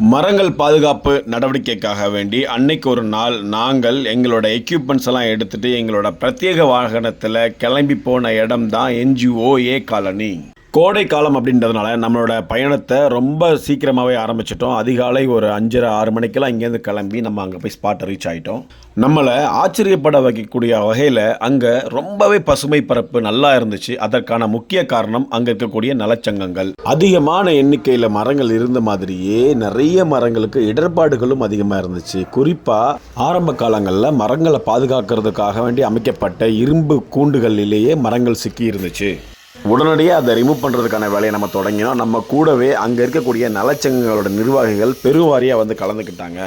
மரங்கள் பாதுகாப்பு நடவடிக்கைக்காக வேண்டி அன்னைக்கு ஒரு நாள் நாங்கள் எங்களோட எக்யூப்மெண்ட்ஸ் எல்லாம் எடுத்துட்டு எங்களோட பிரத்யேக வாகனத்தில் கிளம்பி போன இடம் தான் என்ஜிஓ ஏ காலனி கோடை காலம் அப்படின்றதுனால நம்மளோட பயணத்தை ரொம்ப சீக்கிரமாகவே ஆரம்பிச்சிட்டோம். அதிகாலை ஒரு அஞ்சரை ஆறு மணிக்கெல்லாம் இங்கேருந்து கிளம்பி நம்ம அங்கே போய் ஸ்பாட்டை ரீச் ஆகிட்டோம் நம்மளை ஆச்சரியப்பட வைக்கக்கூடிய வகையில் அங்கே ரொம்பவே பசுமை பரப்பு நல்லா இருந்துச்சு. அதற்கான முக்கிய காரணம் அங்கே இருக்கக்கூடிய நலச்சங்கங்கள். அதிகமான எண்ணிக்கையில் மரங்கள் இருந்த மாதிரியே நிறைய மரங்களுக்கு இடர்பாடுகளும் அதிகமாக இருந்துச்சு. குறிப்பாக ஆரம்ப காலங்களில் மரங்களை பாதுகாக்கிறதுக்காக வேண்டி அமைக்கப்பட்ட இரும்பு கூண்டுகளிலேயே மரங்கள் சிக்கி இருந்துச்சு. உடனடியாக அதை ரிமூவ் பண்ணுறதுக்கான வேலையை நம்ம தொடங்கினோம். நம்ம கூடவே அங்கே இருக்கக்கூடிய நலச்சங்கங்களோட நிர்வாகிகள் பெருவாரியாக வந்து கலந்துக்கிட்டாங்க.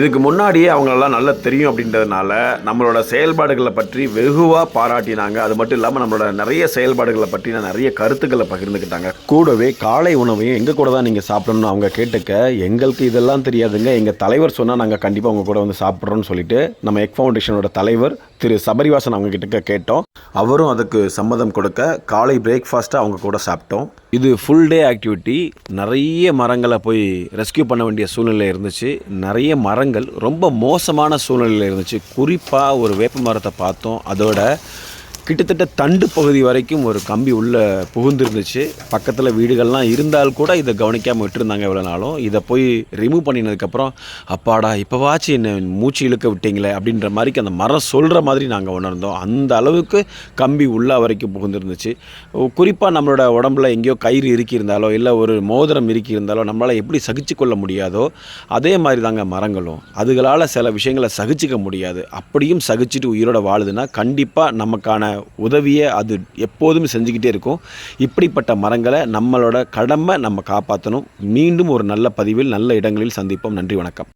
இதுக்கு முன்னாடியே அவங்களெல்லாம் நல்லா தெரியும் அப்படின்றதுனால நம்மளோட செயல்பாடுகளை பற்றி வெகுவாக பாராட்டினாங்க. அது மட்டும் இல்லாமல் நம்மளோட நிறைய செயல்பாடுகளை பற்றி நிறைய கருத்துக்களை பகிர்ந்துக்கிட்டாங்க. கூடவே காலை உணவையும் எங்கள் கூட தான் நீங்கள் சாப்பிடணும்னு அவங்க கேட்டுக்க எங்களுக்கு இதெல்லாம் தெரியாதுங்க. எங்கள் தலைவர் சொன்னால் நாங்கள் கண்டிப்பாக உங்கள் கூட வந்து சாப்பிட்றோன்னு சொல்லிட்டு நம்ம எக் ஃபவுண்டேஷனோட தலைவர் திரு சபரிவாசன் அவங்க கிட்ட கேட்டோம். அவரும் அதுக்கு சம்மதம் கொடுக்க காலை பிரேக்ஃபாஸ்ட்டை அவங்க கூட சாப்பிட்டோம். இது ஃபுல் டே ஆக்டிவிட்டி நிறைய மரங்களை போய் ரெஸ்கியூ பண்ண வேண்டிய சூழ்நிலை இருந்துச்சு. நிறைய மரங்கள் ரொம்ப மோசமான சூழ்நிலையில் இருந்துச்சு. குறிப்பாக ஒரு வேப்ப மரத்தை பார்த்தோம். அதோட கிட்டத்தட்ட தண்டு பகுதி வரைக்கும் ஒரு கம்பி உள்ளே புகுந்துருந்துச்சு. பக்கத்தில் வீடுகள்லாம் இருந்தால் கூட இதை கவனிக்காமல் விட்டுருந்தாங்க இவ்வளோ நாளும். இதை போய் ரிமூவ் பண்ணினதுக்கப்புறம் அப்பாடா இப்போவாச்சும் என்ன மூச்சு இழுக்க விட்டீங்களே அப்படின்ற மாதிரிக்கு அந்த மரம் சொல்கிற மாதிரி நாங்கள் உணர்ந்தோம். அந்த அளவுக்கு கம்பி உள்ள வரைக்கும் புகுந்துருந்துச்சு. குறிப்பாக நம்மளோட உடம்புல எங்கேயோ கயிறு இருக்கியிருந்தாலோ இல்லை ஒரு மோதிரம் இருக்கியிருந்தாலோ நம்மளால் எப்படி சகிச்சு கொள்ள முடியாதோ அதே மாதிரி தாங்க மரங்களும். அதுகளால் சில விஷயங்களை சகிச்சுக்க முடியாது. அப்படியும் சகிச்சுட்டு உயிரோட வாழுதுன்னா கண்டிப்பாக நமக்கான உதவியை அது எப்போதும் செஞ்சுக்கிட்டே இருக்கும். இப்படிப்பட்ட மரங்களை நம்மளோட கடமை நம்ம காப்பாற்றணும் மீண்டும் ஒரு நல்ல பதிவில் நல்ல இடங்களில் சந்திப்போம். நன்றி வணக்கம்.